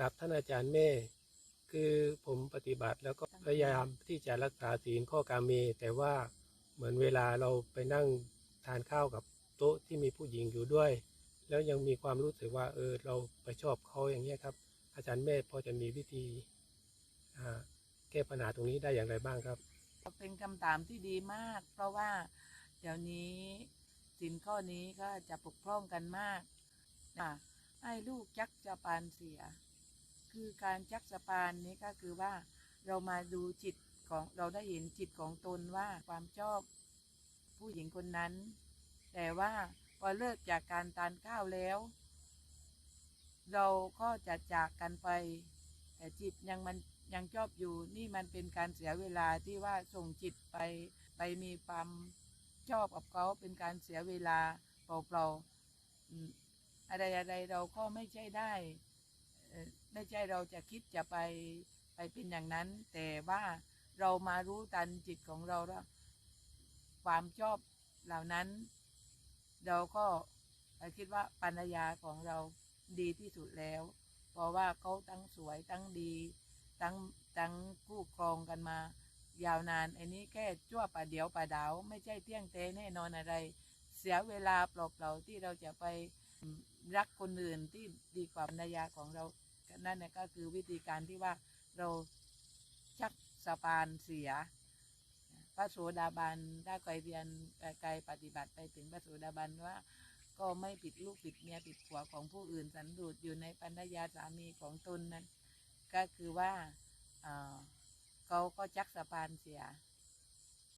ครับท่านอาจารย์แม่คือผมปฏิบัติแล้วก็พยายามที่จะรักษาศีลข้อกาเม แต่ว่าเหมือนเวลาเราไปนั่งทานข้าวกับโต๊ะที่มีผู้หญิงอยู่ด้วย แล้วยังมีความรู้สึกว่าเออเราไปชอบเขาอย่างเงี้ยครับ อาจารย์แม่พอจะมีวิธีอ่าแก้ปัญหาตรงนี้ได้อย่างไรบ้างครับเป็นคำถามที่ดีมาก เพราะว่าเดี๋ยวนี้สินข้อนี้ก็จะปกพร่องกันมากนะให้ลูกจักจะปานเสีย คือการจักสปานนี้ก็คือว่าเรามาดูจิตของเราได้เห็นจิตของตนว่าความชอบผู้หญิงคนนั้น แต่ว่าพอเลิกจากการทานข้าวแล้ว เราก็จะจากกันไป แต่จิตยังมันยังชอบอยู่นี่มันเป็นการเสียเวลาที่ว่าส่งจิตไปไปมีความชอบกับเขาเป็นการเสียเวลาเปล่าๆอะไรอะไรเราก็ไม่ใช่ได้ ไม่ใช่เราจะคิดจะไปไปเป็นอย่างนั้น แต่ว่าเรามารู้ตันจิตของเราแล้วความชอบเหล่านั้น เราก็คิดว่าปัญญาของเราดีที่สุดแล้ว เพราะว่าเขาทั้งสวยทั้งดีทั้งทั้งคู่ครองกันมา ยาวนานไอ้นี้แค่ชั่วประเดี๋ยวประดาว ไม่ใช่เที่ยงเตแน่นอนอะไร เสียเวลาเปล่าๆที่เราจะไป รักคนอื่นที่ดีกว่าภรรยาของเรานั่นนะก็คือวิธีการที่ว่าเราชักสะปานเสีย พระโสดาบันถ้าใครเรียนไกลปฏิบัติไปถึงพระโสดาบันว่า ก็ไม่ผิดลูกผิดเมียผิดผัวของผู้อื่นสันโดอยู่ในปัญญาสามีของตนนั้น ก็คือว่าเอ่อเขาก็จักสะปานเสีย